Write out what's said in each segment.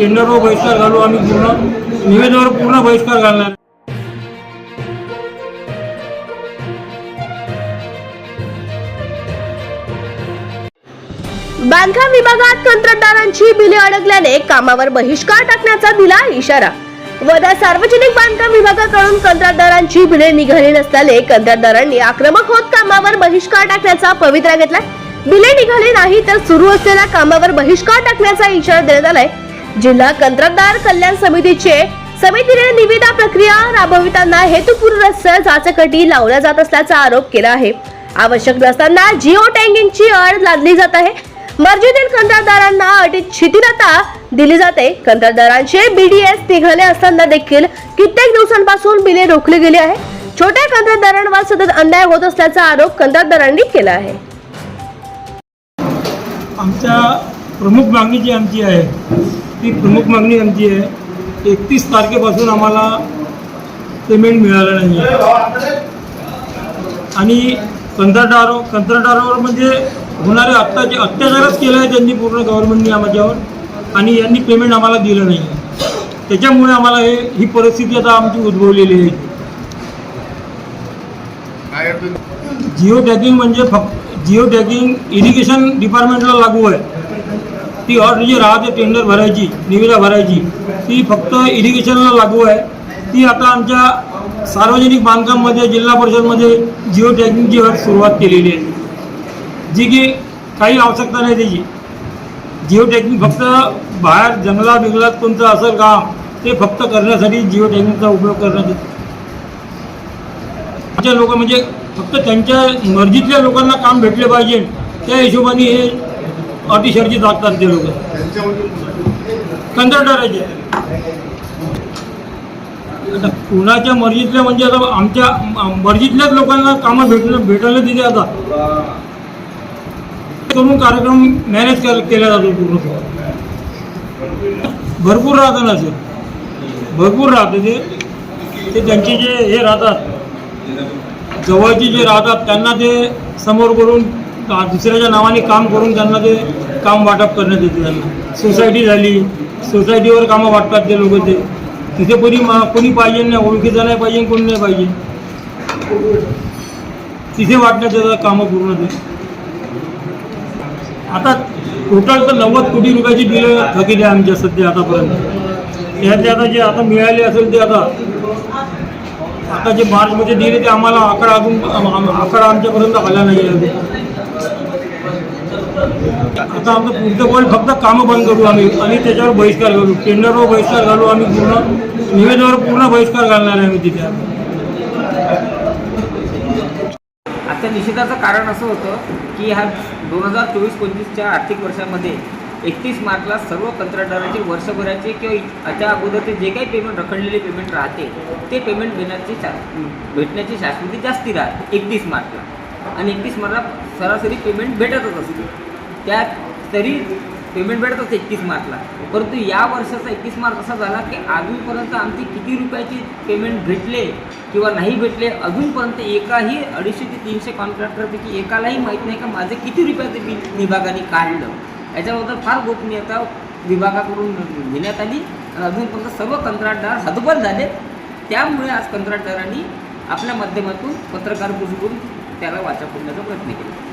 टेंडरवर बहिष्कार घालू आम्ही पूर्ण निवेदनावर पूर्ण बहिष्कार घालणार. बांधकाम विभागात कंत्राटदारांची बिले अडकल्याने कामावर बहिष्कार टाकण्याचा दिला इशारा. वदा सार्वजनिक बांधकाम विभागाकडून कंत्राटदारांची बिले निघाली नसल्याने कंत्राटदारांनी आक्रमक होत कामावर बहिष्कार टाकण्याचा पवित्रा घेतलाय. बिले निघाली नाही तर सुरू असलेल्या कामावर बहिष्कार टाकण्याचा इशारा देण्यात आलाय. जिल्हा कंत्राटदार कल्याण समितीचे समितीने निविदा प्रक्रिया राबविताना हेतुपुरस्सर जाचकटी लावल्या जात असल्याचा आरोप केला आहे. आवश्यक नसताना जिओ टँगिंगची अड लादली जात आहे. मर्जीतील कंत्राटदारांना अटीत शिथिलता दिली जाते. कंत्राटदारांचे बीडीएस निघाले असताना देखील कित्येक दिवसांपासून बिले रोखली गेली आहे. छोट्या कंत्राटदारांवर सतत अन्याय होत असल्याचा आरोप कंत्राटदारांनी केला आहे. आमच्या प्रमुख मागणी जी आमची आहे ती प्रमुख मागणी आमची आहे. एकतीस तारखेपासून आम्हाला पेमेंट मिळालं नाही आहे. आणि कंत्राटदार कंत्राटदारावर म्हणजे होणारे अत्याचे अत्याचारच केला आहे त्यांनी पूर्ण गव्हर्नमेंटने आमच्यावर. आणि यांनी पेमेंट आम्हाला दिलं नाही आहे. त्याच्यामुळे आम्हाला हे ही परिस्थिती आता आमची उद्भवलेली आहे. जिओ टॅगिंग म्हणजे फक्त जिओ टॅगिंग इरिगेशन डिपार्टमेंटला लागू आहे. ती अट जी राहते टेंडर भरायची निविदा भरायची. ती फक्त इरिगेशनला लागू आहे. ती आता आमच्या सार्वजनिक बांधकाममध्ये जिल्हा परिषदमध्ये जिओ टॅगिंगची अट सुरुवात केलेली आहे. जी की काही आवश्यकता नाही त्याची. जिओ टॅगिंग फक्त बाहेर जंगला बिंगलात कोणतं असेल काम ते फक्त करण्यासाठी जिओ टॅगिंगचा उपयोग करण्यात येतो. आमच्या लोक म्हणजे फक्त त्यांच्या मर्जीतल्या लोकांना काम भेटले पाहिजे. त्या हिशोबाने हे अटी जातात ते लोक. कंत्राटदाराचे. आता कुणाच्या मर्जीतल्या म्हणजे आता आमच्या मर्जीतल्याच लोकांना कामं भेटलं भेटायला दिले आता. करून कार्यक्रम मॅनेज केला जातो पूर्ण भरपूर राहतं ना सर भरपूर राहतं ते. ते त्यांचे जे हे राहतात जवळचे जे राहतात त्यांना ते समोर करून का- दुसऱ्याच्या नावाने काम करून त्यांना ते काम वाटप करण्यात येते त्यांना. सोसायटी झाली. सोसायटीवर कामं वाटतात ते लोक ते. तिथे कोणी मा कोणी पाहिजे नाही ओळखीचं नाही पाहिजे कोणी नाही पाहिजे. तिथे वाटण्यात येतात कामं पूर्ण ते. आता टोटल तर नव्वद कोटी रुपयाची बिलं थकीत आहे आमच्या सध्या आतापर्यंत. त्यातले आता जे आता मिळाले असेल ते आता आता जे मार्चमध्ये दिले ते आम्हाला आकडा अजून आकडा आमच्यापर्यंत आला नाही आहे. आता आमचं पुढचं पण फक्त कामं बंद करू आम्ही. आणि त्याच्यावर बहिष्कार करू टेंडरवर बहिष्कार घालू. आम्ही पूर्ण निवेदनावर पूर्ण बहिष्कार घालणार आहे आम्ही तिथे. आजच्या निषेधाचं कारण असं होतं की ह्या दोन हजार चोवीस पंचवीसच्या आर्थिक वर्षामध्ये एकतीस मार्चला सर्व कंत्राटदारांचे वर्षभराचे किंवा त्या अगोदरचे जे काही पेमेंट रखडलेले पेमेंट राहते ते पेमेंट देण्याची शा भेटण्याची शाश्वती जास्ती राहते एकतीस मार्चला. आणि एकतीस मार्चला सरासरी पेमेंट भेटतच असते. त्यात तरी पेमेंट भेटत असते एकतीस मार्चला. परंतु या वर्षाचा एकतीस मार्च असा झाला की अजूनपर्यंत आमची किती रुपयाची पेमेंट भेटले किंवा नाही भेटले अजूनपर्यंत एकाही अडीचशे ते तीनशे कॉन्ट्रॅक्टरपैकी एकालाही माहीत नाही का माझे किती रुपयाचे बिल विभागाने काढलं. याच्याबद्दल फार गोपनीयता विभागाकडून घेण्यात आली आणि अजूनपर्यंत सर्व कंत्राटदार हतबल झाले. त्यामुळे आज कंत्राटदारांनी आपल्या माध्यमातून पत्रकार करून त्याला वाचा फोडण्याचा प्रयत्न केला.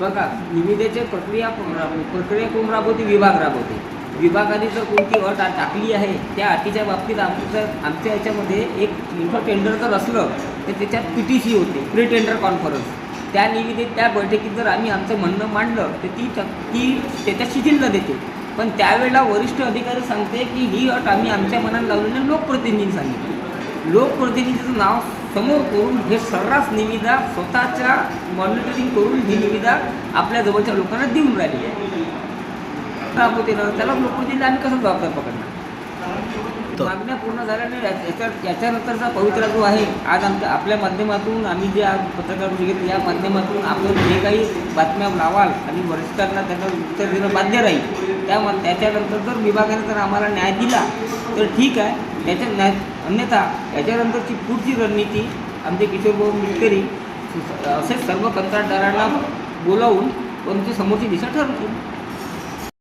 बघा निविदेचे प्रक्रिया प्रक्रिया कोण राबवते विभाग राबवते. विभागाने जर कोणती अट टाकली आहे त्या अटीच्या बाबतीत आमचं आमच्या याच्यामध्ये एक मोठं टेंडर जर असलं तर त्याच्यात पी टी सी होते प्री टेंडर कॉन्फरन्स त्या निविदेत त्या बैठकीत जर आम्ही आमचं म्हणणं मांडलं तर ती ती त्याच्या शिथिलता देते. पण त्यावेळेला वरिष्ठ अधिकारी सांगते की ही अट आम्ही आमच्या मनात लावलेल्या लोकप्रतिनिधींनी सांगितली. लोकप्रतिनिधीचं नाव समोर करून हे सर्रास निविदा स्वतःच्या मॉनिटरिंग करून ही निविदा आपल्या जवळच्या लोकांना देऊन राहिली आहे. ना त्याला लोकप्रतिनिधी आम्ही कसं जबाबदार पकडणार? मागण्या पूर्ण झाल्याने याच्या याच्यानंतरचा पवित्रा जो आहे आज आमच्या आपल्या माध्यमातून आम्ही जे आज पत्रकार परिषदेत या माध्यमातून आपण जे काही बातम्या लावाल आणि वरिष्ठांना त्यांना उत्तर देणं बाध्य राहील त्या त्याच्यानंतर जर विभागाने जर आम्हाला न्याय दिला तर ठीक आहे. त्याच्या न्याय अन्यथा याच्यानंतरची पुढची रणनीती आमचे किशोरभाऊ मिटकरी असे सर्व कंत्राटदारांना बोलावून त्यांची समोरची दिशा ठरवतील.